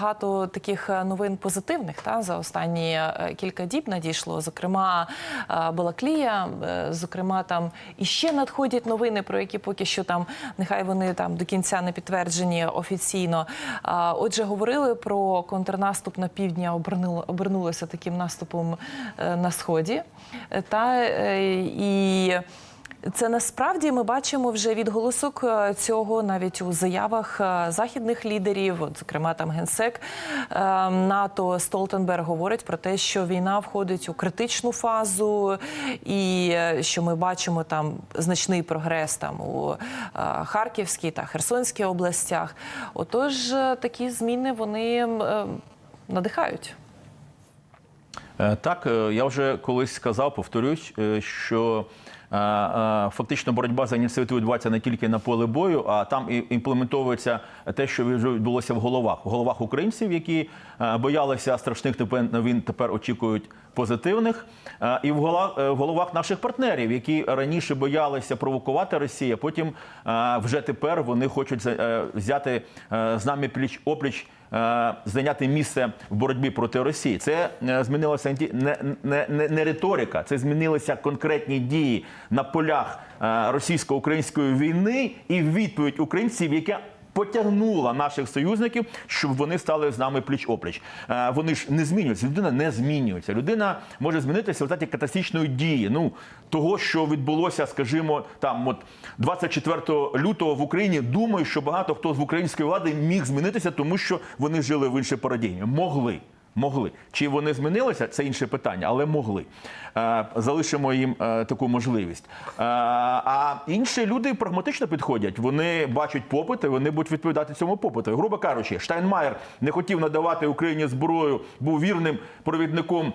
Багато таких е, новин позитивних та за останні е, кілька діб надійшло. Зокрема, е, Балаклія, зокрема, там іще надходять новини, про які поки що там нехай вони там до кінця не підтверджені офіційно. Отже, говорили про контрнаступ на півдня, обернуло обернулося таким наступом на сході. Та і. Це насправді ми бачимо вже відголосок е, цього навіть у заявах е, західних лідерів, от, зокрема там генсек е, НАТО Столтенберг говорить про те, що війна входить у критичну фазу, і що ми бачимо там значний прогрес там у Харківській та Херсонській областях. Отож, такі зміни вони надихають. Е, Так, е, я вже колись сказав, повторюсь, е, що фактично боротьба за ініціативу відбувається не тільки на полі бою, а там і імплементовується те, що відбулося в головах, в головах українців, які боялися страшних він тепер очікують позитивних, е, і е, в головах наших партнерів, які раніше боялися провокувати Росію, а потім е, вже тепер вони хочуть взяти з нами пліч опліч зайняти місце в боротьбі проти Росії. Це змінилося не не, не, не, риторика, це змінилися конкретні дії на полях російсько-української війни і відповідь українців, яка Потягнула наших союзників, щоб вони стали з нами пліч опліч. Е, Вони ж не змінюються. Людина не змінюється. Людина може змінитися в результаті катастрофічної дії. Ну того, що відбулося, скажімо, там от 24 лютого в Україні. Думаю, що багато хто з української влади міг змінитися, тому що вони жили в іншій парадігмі. Могли. Могли. Чи вони змінилися, це інше питання, але могли. Е, залишимо їм е, таку можливість. Е, а інші люди прагматично підходять. Вони бачать попит, і вони будуть відповідати цьому попиту. Грубо кажучи, Штайнмаєр не хотів надавати Україні зброю, був вірним провідником.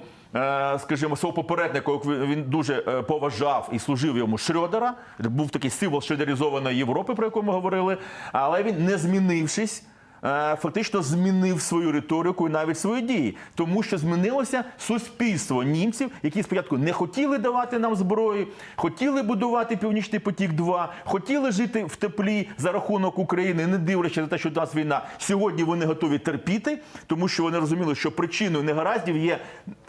Скажімо, свого попередника він дуже поважав і служив йому Шрёдера. Був такий символ шредерізованої Європи, про яку ми говорили. Але він, не змінившись, фактично змінив свою риторику і навіть свої дії, тому що змінилося суспільство німців, які спочатку не хотіли давати нам зброї, хотіли будувати північний потік. 2 хотіли жити в теплі за рахунок України, не дивлячись на те, що у нас війна. Сьогодні вони готові терпіти, тому що вони розуміли, що причиною негараздів є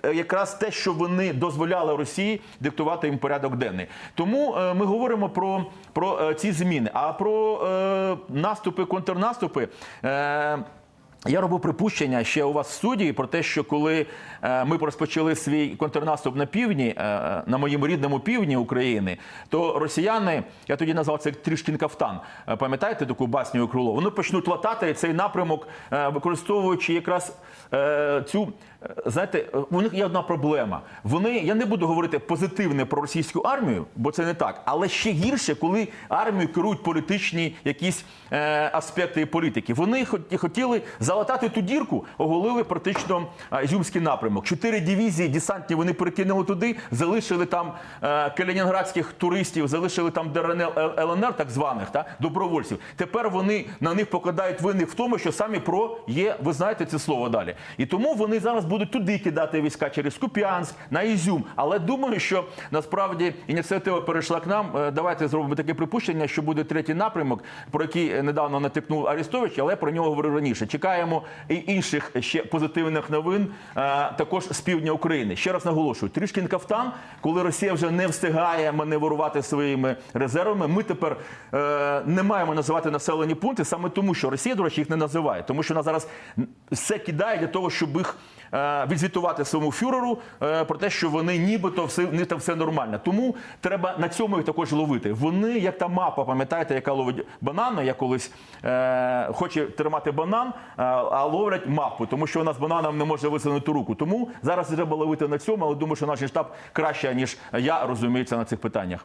е, якраз те, що вони дозволяли Росії диктувати їм порядок денний. Тому е, ми говоримо про, про е, ці зміни. А про е, наступи, контрнаступи. Е, Um, я робив припущення ще у вас в студії про те, що коли е, ми розпочали свій контрнаступ на півдні, е, на моєму рідному півдні України, то росіяни, я тоді назвав це Трішкін кафтан. Е, Пам'ятаєте таку басню Круло? Вони почнуть латати цей напрямок, е, використовуючи якраз е, цю. е, Знаєте, е, у них є одна проблема. Вони, я не буду говорити позитивне про російську армію, бо це не так. Але ще гірше, коли армію керують політичні якісь е, аспекти політики. Вони хот- хотіли залатати ту дірку, оголили практично е, Ізюмський напрямок. Чотири дивізії десантні вони перекинули туди, залишили там е, калінінградських туристів, залишили там ЛНР, так званих та добровольців. Тепер вони на них покладають вини в тому, що самі про є. Ви знаєте це слово далі. І тому вони зараз будуть туди кидати війська через Куп'янськ на Ізюм. Але думаю, що насправді ініціатива перейшла к нам. Е, Давайте зробимо таке припущення, що буде третій напрямок, про який е, недавно натикнув Арестович, але про нього говорив раніше. Чекаємо і інших ще позитивних новин е, також з півдня України. Ще раз наголошую, трішки кафтан, коли Росія вже не встигає маневрувати своїми резервами. Ми тепер е, не маємо називати населені пункти саме тому, що Росія, до речі, їх не називає, тому що вона зараз все кидає для того, щоб їх відзвітувати своєму фюреру е, про те, що вони нібито все не там все нормально. Тому треба на цьому їх також ловити. Вони, як та мапа, пам'ятаєте, яка ловить банани, я колись е, хоче тримати банан, е, а ловлять мапу, тому що вона з бананом не може висунути руку. Тому зараз треба ловити на цьому, але думаю, що наш штаб краще ніж я розуміється на цих питаннях.